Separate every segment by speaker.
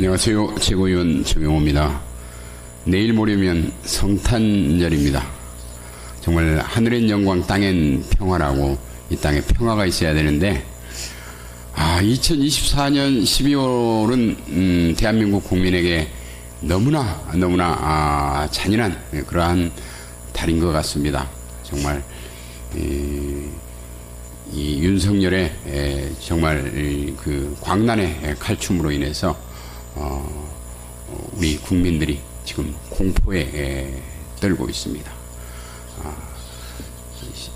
Speaker 1: 안녕하세요. 최고위원 정용호입니다. 내일 모레면 성탄절입니다. 정말 하늘엔 영광, 땅엔 평화라고 이 땅에 평화가 있어야 되는데, 아, 2024년 12월은 음, 대한민국 국민에게 너무나 너무나 아, 잔인한 그러한 달인 것 같습니다. 정말 이, 이 윤석열의 에, 정말 이, 그 광란의 칼춤으로 인해서 어, 어, 우리 국민들이 지금 공포에 에, 떨고 있습니다. 아, 시-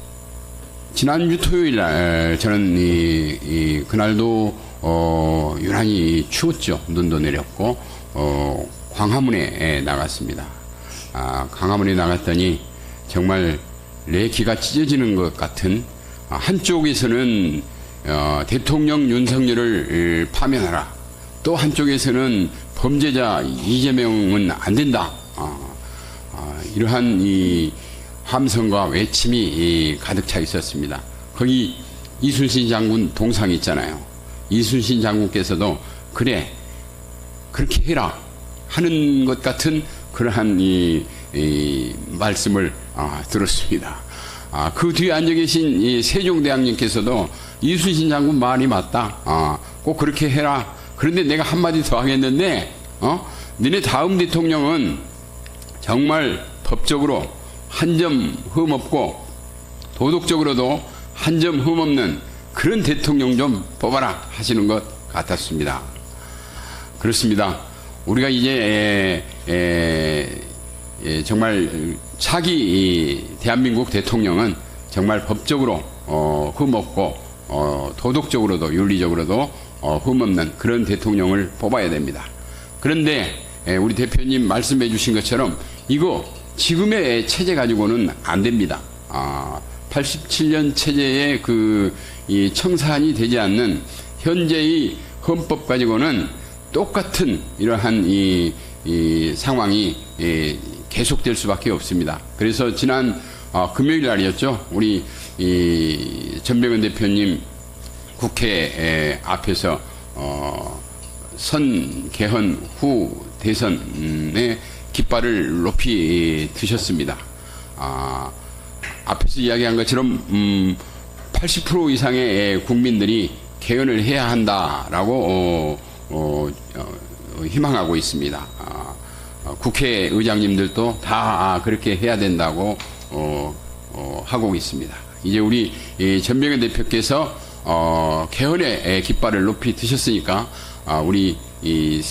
Speaker 1: 지난주 토요일 날 저는 이, 이 그날도 어, 유난히 추웠죠. 눈도 내렸고 어, 광화문에 에, 나갔습니다. 아, 광화문에 나갔더니 정말 내 기가 찢어지는 것 같은 아, 한쪽에서는 어, 대통령 윤석열을 에, 파면하라. 또 한쪽에서는 범죄자 이재명은 안 된다. 아, 아, 이러한 이 함성과 외침이 이 가득 차 있었습니다. 거기 이순신 장군 동상 있잖아요. 이순신 장군께서도 그래 그렇게 해라 하는 것 같은 그러한 이, 이 말씀을 아, 들었습니다. 아, 그 뒤에 앉아 계신 이 세종대왕님께서도 이순신 장군 말이 맞다. 아, 꼭 그렇게 해라. 그런데 내가 한마디 더 하겠는데, 어? 너네 다음 대통령은 정말 법적으로 한 점 흠없고 도덕적으로도 한 점 흠없는 그런 대통령 좀 뽑아라 하시는 것 같았습니다. 그렇습니다. 우리가 이제 에, 에, 에, 정말 차기 이 대한민국 대통령은 정말 법적으로 어, 흠없고 어, 도덕적으로도 윤리적으로도 어, 흠없는 그런 대통령을 뽑아야 됩니다. 그런데 에, 우리 대표님 말씀해 주신 것처럼 이거 지금의 체제 가지고는 안 됩니다. 아, 87년 체제의 그이 청산이 되지 않는 현재의 헌법 가지고는 똑같은 이러한 이, 이 상황이 예, 계속될 수밖에 없습니다. 그래서 지난 어, 금요일 날이었죠. 우리 이 전병헌 대표님 국회 에, 앞에서 어, 선 개헌 후 대선의 깃발을 높이 드셨습니다. 아, 앞에서 이야기한 것처럼 음, 80% 이상의 국민들이 개헌을 해야 한다라고 어, 어, 어, 희망하고 있습니다. 아, 어, 국회의장님들도 다 아, 그렇게 해야 된다고 어, 어, 하고 있습니다. 이제 우리 이 전병현 대표께서 어, 개헌의 에, 깃발을 높이 드셨으니까 아, 우리 이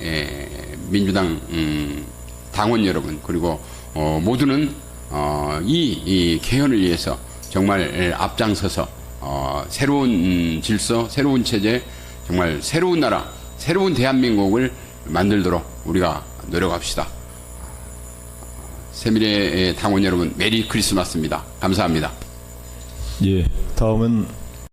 Speaker 1: 에, 민주당 음, 당원 여러분 그리고 어, 모두는 어, 이, 이 개헌을 위해서 정말 앞장서서 어, 새로운 음, 질서, 새로운 체제, 정말 새로운 나라, 새로운 대한민국을 만들도록 우리가 노력합시다. 세밀의 당원 여러분, 메리 크리스마스입니다. 감사합니다.
Speaker 2: 예, 다음은